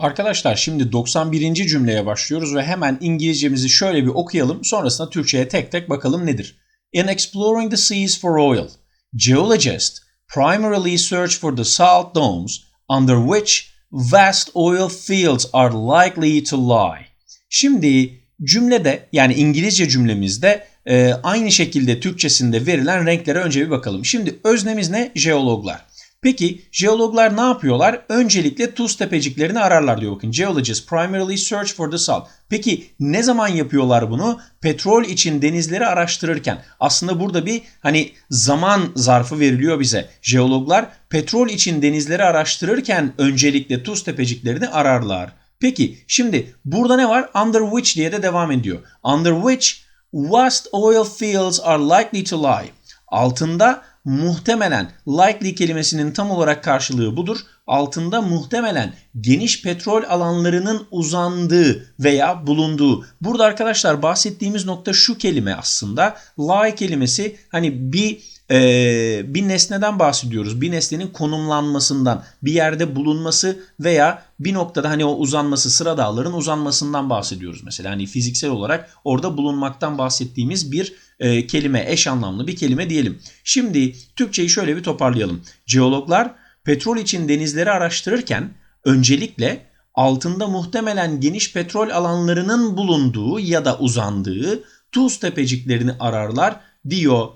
Arkadaşlar şimdi 91. cümleye başlıyoruz ve hemen İngilizcemizi şöyle bir okuyalım. Sonrasında Türkçe'ye tek tek bakalım nedir? In exploring the seas for oil, geologists primarily search for the salt domes under which vast oil fields are likely to lie. Şimdi cümlede yani İngilizce cümlemizde e, aynı şekilde Türkçesinde verilen renklere önce bir bakalım. Şimdi öznemiz ne? Jeologlar. Peki jeologlar ne yapıyorlar? Öncelikle tuz tepeciklerini ararlar diyor bakın. Geologists primarily search for the salt. Peki ne zaman yapıyorlar bunu? Petrol için denizleri araştırırken. Aslında burada bir hani zaman zarfı veriliyor bize. Jeologlar petrol için denizleri araştırırken öncelikle tuz tepeciklerini ararlar. Peki şimdi burada ne var? Under which diye de devam ediyor. Under which vast oil fields are likely to lie. Altında muhtemelen likely kelimesinin tam olarak karşılığı budur. Altında muhtemelen geniş petrol alanlarının uzandığı veya bulunduğu. Burada arkadaşlar bahsettiğimiz nokta şu kelime aslında. Lie kelimesi hani bir e, bir nesneden bahsediyoruz. Bir nesnenin konumlanmasından, bir yerde bulunması veya bir noktada hani o uzanması, sıra dağların uzanmasından bahsediyoruz. Mesela hani fiziksel olarak orada bulunmaktan bahsettiğimiz bir e, kelime, eş anlamlı bir kelime diyelim. Şimdi Türkçeyi şöyle bir toparlayalım. Jeologlar petrol için denizleri araştırırken öncelikle altında muhtemelen geniş petrol alanlarının bulunduğu ya da uzandığı tuz tepeciklerini ararlar diyor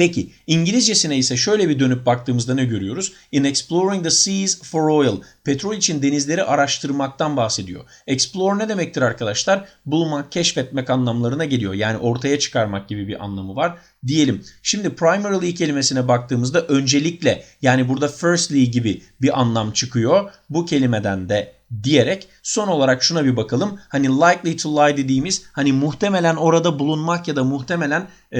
Peki İngilizcesine ise şöyle bir dönüp baktığımızda ne görüyoruz? In exploring the seas for oil. Petrol için denizleri araştırmaktan bahsediyor. Explore ne demektir arkadaşlar? Bulmak, keşfetmek anlamlarına geliyor. Yani ortaya çıkarmak gibi bir anlamı var diyelim. Şimdi primarily kelimesine baktığımızda öncelikle yani burada firstly gibi bir anlam çıkıyor. Bu kelimeden de diyerek son olarak şuna bir bakalım. Hani likely to lie dediğimiz hani muhtemelen orada bulunmak ya da muhtemelen e,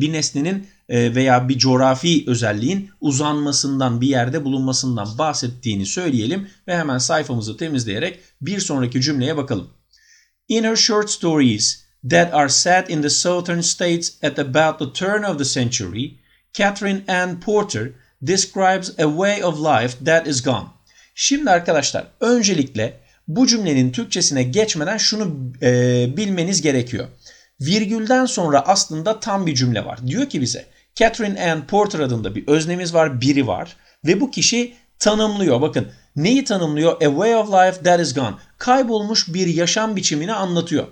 bir nesnenin veya bir coğrafi özelliğin uzanmasından bir yerde bulunmasından bahsettiğini söyleyelim ve hemen sayfamızı temizleyerek bir sonraki cümleye bakalım. In her short stories that are set in the southern states at about the turn of the century, Catherine Ann Porter describes a way of life that is gone. Şimdi arkadaşlar öncelikle bu cümlenin Türkçesine geçmeden şunu e, bilmeniz gerekiyor. Virgülden sonra aslında tam bir cümle var. Diyor ki bize Catherine Ann Porter adında bir öznemiz var, biri var ve bu kişi tanımlıyor. Bakın neyi tanımlıyor? A way of life that is gone. Kaybolmuş bir yaşam biçimini anlatıyor.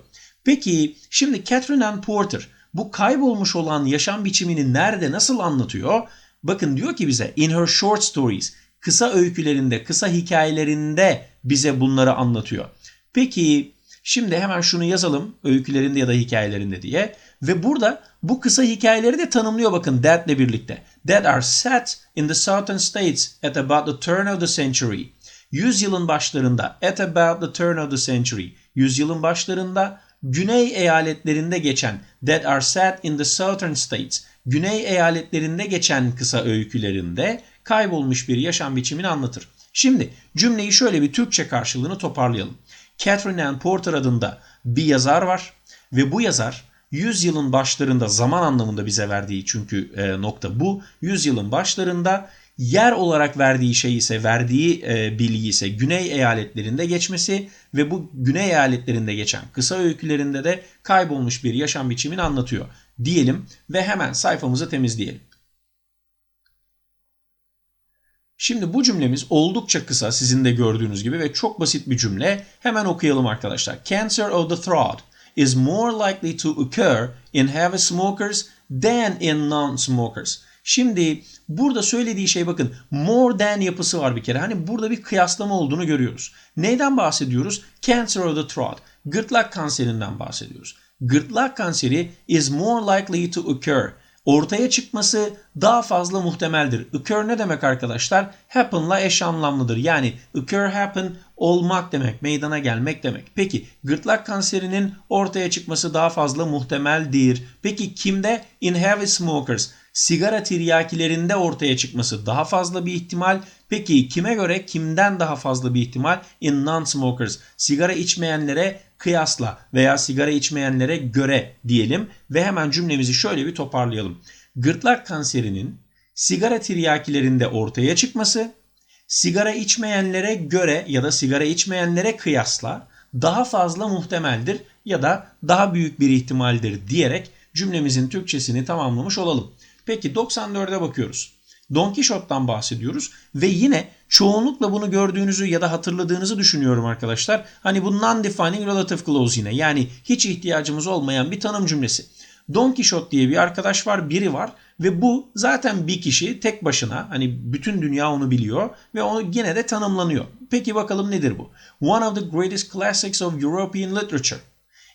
Peki şimdi Catherine Ann Porter bu kaybolmuş olan yaşam biçimini nerede nasıl anlatıyor? Bakın diyor ki bize in her short stories kısa öykülerinde, kısa hikayelerinde bize bunları anlatıyor. Peki şimdi hemen şunu yazalım öykülerinde ya da hikayelerinde diye. Ve burada bu kısa hikayeleri de tanımlıyor bakın that'le birlikte. That are set in the southern states at about the turn of the century. Yüzyılın başlarında at about the turn of the century. Yüzyılın başlarında güney eyaletlerinde geçen that are set in the southern states. Güney eyaletlerinde geçen kısa öykülerinde kaybolmuş bir yaşam biçimini anlatır. Şimdi cümleyi şöyle bir Türkçe karşılığını toparlayalım. Catherine Ann Porter adında bir yazar var ve bu yazar 100 yılın başlarında zaman anlamında bize verdiği çünkü e, nokta bu. 100 yılın başlarında yer olarak verdiği şey ise verdiği e, bilgi ise güney eyaletlerinde geçmesi ve bu güney eyaletlerinde geçen kısa öykülerinde de kaybolmuş bir yaşam biçimini anlatıyor diyelim ve hemen sayfamızı temizleyelim. Şimdi bu cümlemiz oldukça kısa sizin de gördüğünüz gibi ve çok basit bir cümle. Hemen okuyalım arkadaşlar. Cancer of the throat is more likely to occur in heavy smokers than in non-smokers. Şimdi burada söylediği şey bakın more than yapısı var bir kere. Hani burada bir kıyaslama olduğunu görüyoruz. Neyden bahsediyoruz? Cancer of the throat. Gırtlak kanserinden bahsediyoruz. Gırtlak kanseri is more likely to occur ortaya çıkması daha fazla muhtemeldir. Occur ne demek arkadaşlar? Happen'la eş anlamlıdır. Yani occur happen olmak demek, meydana gelmek demek. Peki gırtlak kanserinin ortaya çıkması daha fazla muhtemeldir. Peki kimde? In heavy smokers. Sigara tiryakilerinde ortaya çıkması daha fazla bir ihtimal. Peki kime göre kimden daha fazla bir ihtimal? In non-smokers. Sigara içmeyenlere kıyasla veya sigara içmeyenlere göre diyelim ve hemen cümlemizi şöyle bir toparlayalım. Gırtlak kanserinin sigara tiryakilerinde ortaya çıkması sigara içmeyenlere göre ya da sigara içmeyenlere kıyasla daha fazla muhtemeldir ya da daha büyük bir ihtimaldir diyerek cümlemizin Türkçesini tamamlamış olalım. Peki 94'e bakıyoruz. Don Quixote'dan bahsediyoruz ve yine çoğunlukla bunu gördüğünüzü ya da hatırladığınızı düşünüyorum arkadaşlar. Hani bu non-defining relative clause yine yani hiç ihtiyacımız olmayan bir tanım cümlesi. Don Quixote diye bir arkadaş var, biri var ve bu zaten bir kişi tek başına hani bütün dünya onu biliyor ve onu yine de tanımlanıyor. Peki bakalım nedir bu? One of the greatest classics of European literature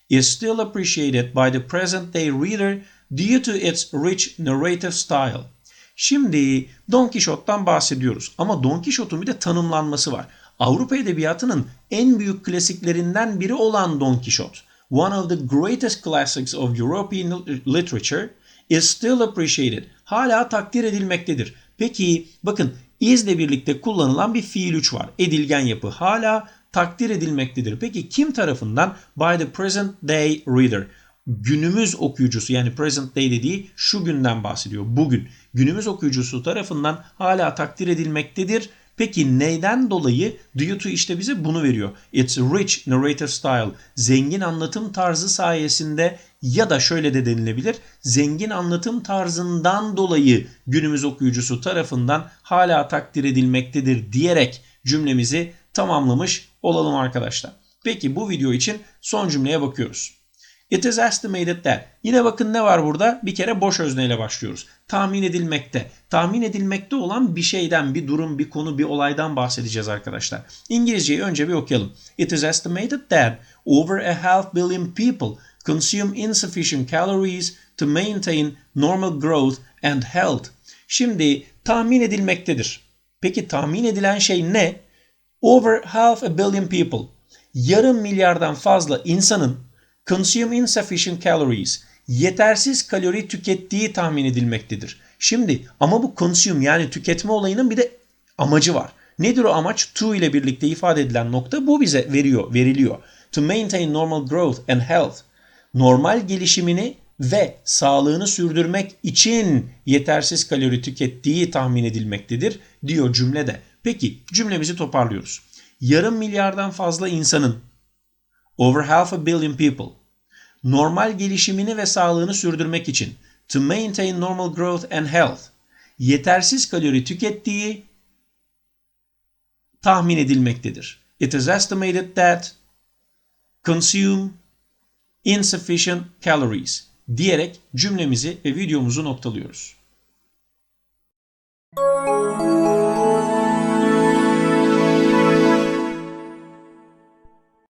is still appreciated by the present day reader due to its rich narrative style. Şimdi Don Quixote'dan bahsediyoruz ama Don Quixote'un bir de tanımlanması var. Avrupa Edebiyatı'nın en büyük klasiklerinden biri olan Don Quixote, one of the greatest classics of European literature, is still appreciated. Hala takdir edilmektedir. Peki bakın is birlikte kullanılan bir fiil üç var. Edilgen yapı hala takdir edilmektedir. Peki kim tarafından? By the present day reader. Günümüz okuyucusu yani present day dediği şu günden bahsediyor. Bugün günümüz okuyucusu tarafından hala takdir edilmektedir. Peki neyden dolayı? Due işte bize bunu veriyor. It's rich narrative style. Zengin anlatım tarzı sayesinde ya da şöyle de denilebilir. Zengin anlatım tarzından dolayı günümüz okuyucusu tarafından hala takdir edilmektedir diyerek cümlemizi tamamlamış olalım arkadaşlar. Peki bu video için son cümleye bakıyoruz. It is estimated that. Yine bakın ne var burada? Bir kere boş özneyle başlıyoruz. Tahmin edilmekte. Tahmin edilmekte olan bir şeyden, bir durum, bir konu, bir olaydan bahsedeceğiz arkadaşlar. İngilizceyi önce bir okuyalım. It is estimated that over a half billion people consume insufficient calories to maintain normal growth and health. Şimdi tahmin edilmektedir. Peki tahmin edilen şey ne? Over half a billion people. Yarım milyardan fazla insanın consume insufficient calories. Yetersiz kalori tükettiği tahmin edilmektedir. Şimdi ama bu consume yani tüketme olayının bir de amacı var. Nedir o amaç? To ile birlikte ifade edilen nokta bu bize veriyor, veriliyor. To maintain normal growth and health. Normal gelişimini ve sağlığını sürdürmek için yetersiz kalori tükettiği tahmin edilmektedir diyor cümlede. Peki cümlemizi toparlıyoruz. Yarım milyardan fazla insanın over half a billion people normal gelişimini ve sağlığını sürdürmek için to maintain normal growth and health yetersiz kalori tükettiği tahmin edilmektedir. It is estimated that consume insufficient calories diyerek cümlemizi ve videomuzu noktalıyoruz.